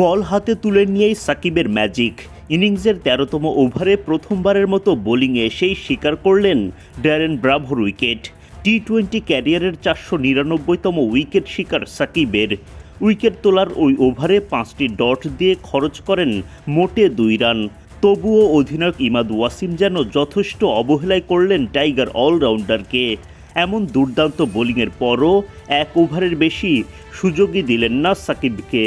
বল হাতে তুলে নিয়েই সাকিবের ম্যাজিক। ইনিংসের তেরোতম ওভারে প্রথমবারের মতো বোলিংয়ে সেই স্বীকার করলেন ড্যারেন ব্রাভোর উইকেট। টি টোয়েন্টি ক্যারিয়ারের চারশো নিরানব্বইতম উইকেট শিকার সাকিবের। উইকেট তোলার ওই ওভারে পাঁচটি ডট দিয়ে খরচ করেন মোটে দুই রান। তবুও অধিনায়ক ইমাদ ওয়াসিম যেন যথেষ্ট অবহেলায় করলেন টাইগার অলরাউন্ডারকে। এমন দুর্দান্ত বোলিংয়ের পরও এক ওভারের বেশি সুযোগই দিলেন না সাকিবকে।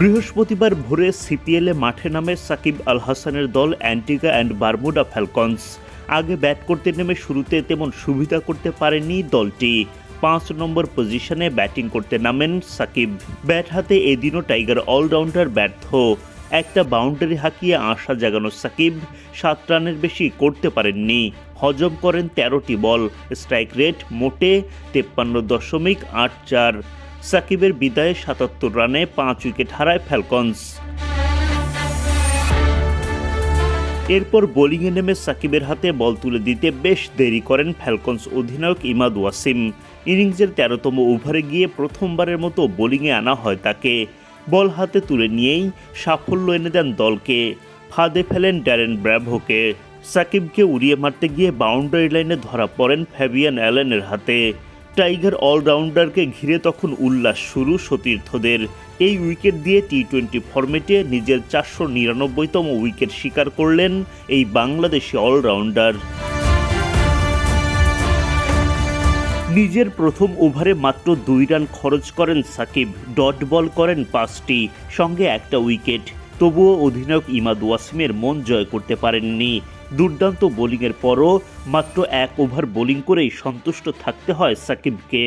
বৃহস্পতিবার ভোরে সিপিএলে মাঠে নামে সাকিব আল হাসানের দল অ্যান্টিগা অ্যান্ড বারমুডা ফ্যালকনস। আগে ব্যাট করতে নেমে শুরুতে তেমন সুবিধা করতে পারেনি দলটি। পাঁচ নম্বর পজিশনে ব্যাটিং করতে নামেন সাকিব। ব্যাট হাতে এদিনও টাইগার অলরাউন্ডার ব্যর্থ। একটা বাউন্ডারি হাঁকিয়ে আশা জাগানো সাকিব, সাত রানের বেশি করতে পারেননি। হজম করেন তেরোটি বল। স্ট্রাইক রেট মোটে তেপ্পান্ন দশমিক আট চার। সাকিবের বিদায়ে সাতাত্তর রানে পাঁচ উইকেট হারায় ফ্যালকনস। এরপর বোলিংয়ে নেমে সাকিবের হাতে বল তুলে দিতে বেশ দেরি করেন ফ্যালকনস অধিনায়ক ইমাদ ওয়াসিম। ইনিংসের তেরোতম ওভারে গিয়ে প্রথমবারের মতো বোলিংয়ে আনা হয় তাকে। বল হাতে তুলে নিয়েই সাফল্য এনে দেন দলকে। ফাঁদে ফেলেন ড্যারেন ব্র্যাভোকে। সাকিবকে উড়িয়ে মারতে গিয়ে বাউন্ডারি লাইনে ধরা পড়েন ফ্যাবিয়ান অ্যালেনের হাতে। টাইগার অলরাউন্ডারকে ঘিরে তখন উল্লাস শুরু সতীর্থদের। এই উইকেট দিয়ে টি টোয়েন্টি ফরম্যাটে নিজের চারশো নিরানব্বইতম উইকেট শিকার করলেন এই বাংলাদেশি অলরাউন্ডার। নিজের প্রথম ওভারে মাত্র দুই রান খরচ করেন সাকিব, ডট বল করেন পাঁচটি, সঙ্গে একটা উইকেট। তবুও অধিনায়ক ইমাদ ওয়াসিমের মন জয় করতে পারেননি। দুর্দান্ত বোলিংয়ের পরও মাত্র এক ওভার বোলিং করেই সন্তুষ্ট থাকতে হয় সাকিবকে।